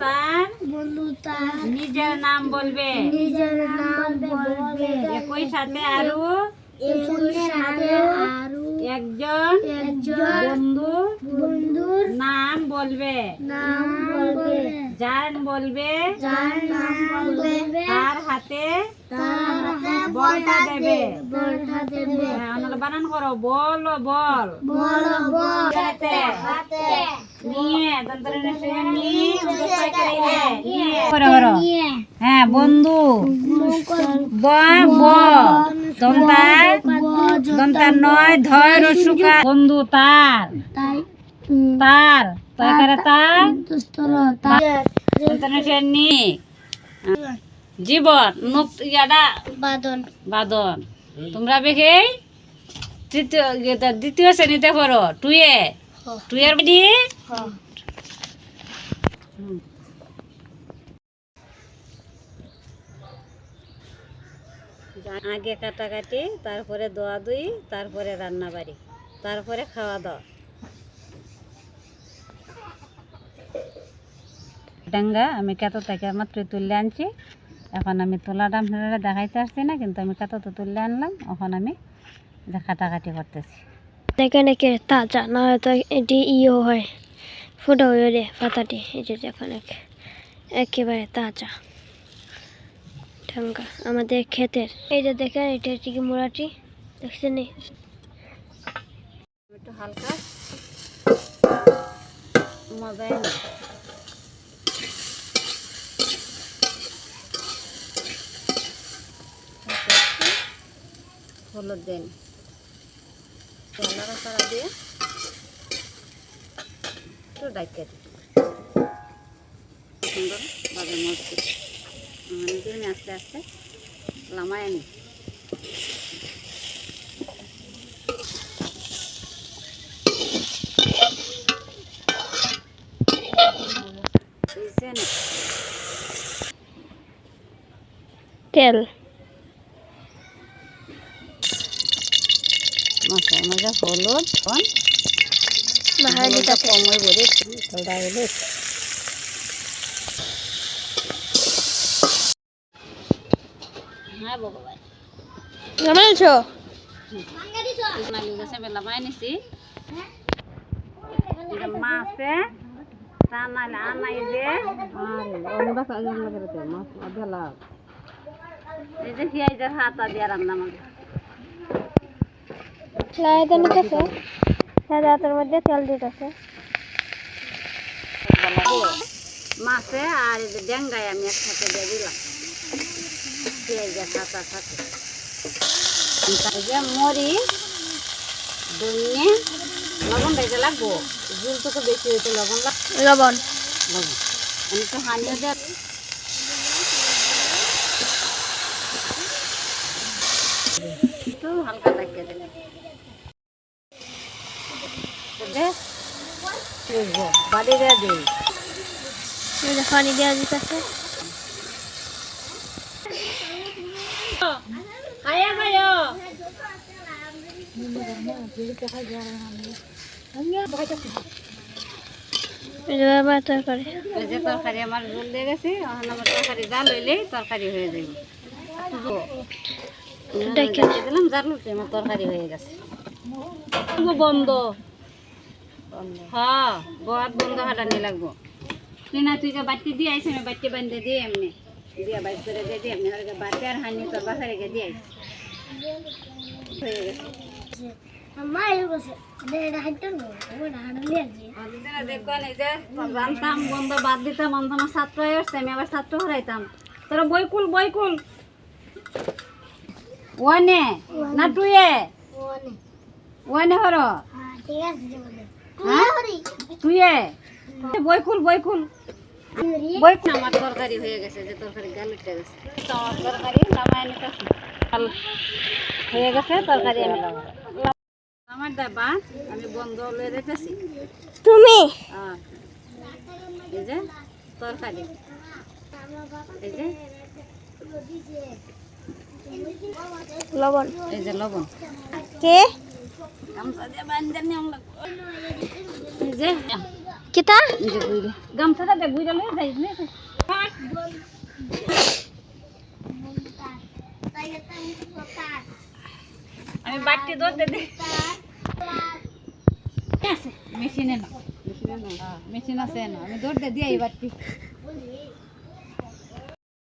তার বন্ধু তার নিজের নাম বলবে। নিজের নাম বলবে। একই সাথে আরও? একই সাথে আরও একজন? একজন বন্ধু? বন্ধুর নাম বলবে। নাম বলবে। যার বলবে। যার নাম বলবে। তার হাতে তার হাতে বলটা দেবে। বলটা দেবে। হ্যাঁ, অনল বানান করো। বল ও বল। বল বল। হাতে নিয়ে দন্তরে নিয়ে নিয়ে হ্যাঁ বন্ধু নয় বন্ধু তার তার তার জীবন ইয়াডা বাদন বাদন তোমরা বেখে তৃতীয় দ্বিতীয় শ্রেণীতে পড়ো টুয়ে টুয়ের আগে কাটাকাটি, তারপরে দোয়া দুই, তারপরে রান্না বাড়ি তারপরে খাওয়া দাওয়া। ডাঙ্গা, আমি কত থেকে মাত্র তুলে আনছি। এখন আমি তোলাটা আপনারা দেখাইতে আসছি না, কিন্তু আমি কত তো তুলে আনলাম, এখন আমি কাটাকাটি করতেছি। এখানে তাজা, না হয়তো এটি ইও হয়। ফুটো হয়ে রে পাতাটি, এই যে দেখুন একেবারে তাজা। ঠাঙ্গা আমাদের ক্ষেতের। এই যে দেখেন, এটা হচ্ছে কি মোড়াটি দেখছেন একটু হালকা। মজাই না। হলুদ দেন। রান্না দিয়ে একটু ডাইকে দিই। সুন্দর ভাবে মজতে নিজের আস্তে আস্তে লামায় আনি। তেল। মশলা মজা হলুদ হলুদটা কম হয়ে বলে তেলটা হলুদ হ্যাঁ ভগবান কেমন আছো মাছে তা আনাই আরে আমরা কাজে করতে মাছ আধা এই যে হাতা দিয়ে রান্না মাঝে লাই তো নিতেছে সাদা হাতের মধ্যে তেল দিতেছে। মাছে আর এই যে ডেঙ্গাই আমি একসাথে দিয়ে দিলাম। সাথে যে মরি ধনিয়ে লবণ দিতে লাগবো ঝুলটা তো বেশি হইতে লবণ লাগ লবণ। লবণ। আমি তো হানিয়ে দে একটু হালকা লাগিয়ে দিলাম। দেখব বাড়ি দিয়ে দিই পানি দেওয়া দিতেছে তরকারি। তরকারি আমার ঝোল দিয়ে গেছে আমার তরকারি জাল হইলেই তরকারি হয়ে যাবে দিলাম জাল উঠে আমার তরকারি হয়ে গেছে। বন্ধ। হ্যাঁ বহাত বন্ধ হাঁটানি লাগবো। তুই না তুই যে বাটি দিয়ে আইসি আমি বাটি বান্ধে দিয়ে এমনি দিয়ে বাইক করে দিয়ে দিয়ে এমনি আর বাটি আর হানি তোর বাসারে গিয়ে দিয়ে আইসি হয়ে গেছে। তোরা বইকুল বইকুল ওয়ানে না টুয়ে? ওয়ানে। হর। হ্যাঁ টুয়ে বইকুল বইকুল। বইকুল। আমার তরকারি হয়ে গেছে যে তরকারি গাল উঠে গেছে। আমার তরকারি নামায় নিতেছি গাল হয়ে গেছে তরকারি আমি। আমার দাবা আমি বন্ধ লয়ে রেখেছি। তুমি? এই যে তরকারি। এই যে লবণ। এই যে লবণ। কে? গামছা দিয়ে বান্ধে নিয়ম লাগবে যে কিতা? যে বুইড়া গামছাটা দে বুইড়া লয়ে যাই নে আমি বাটি দোষ দে মেশিনে না। মেশিন আছে না। আমি দৌড় দে দিয়ে এই বাটি।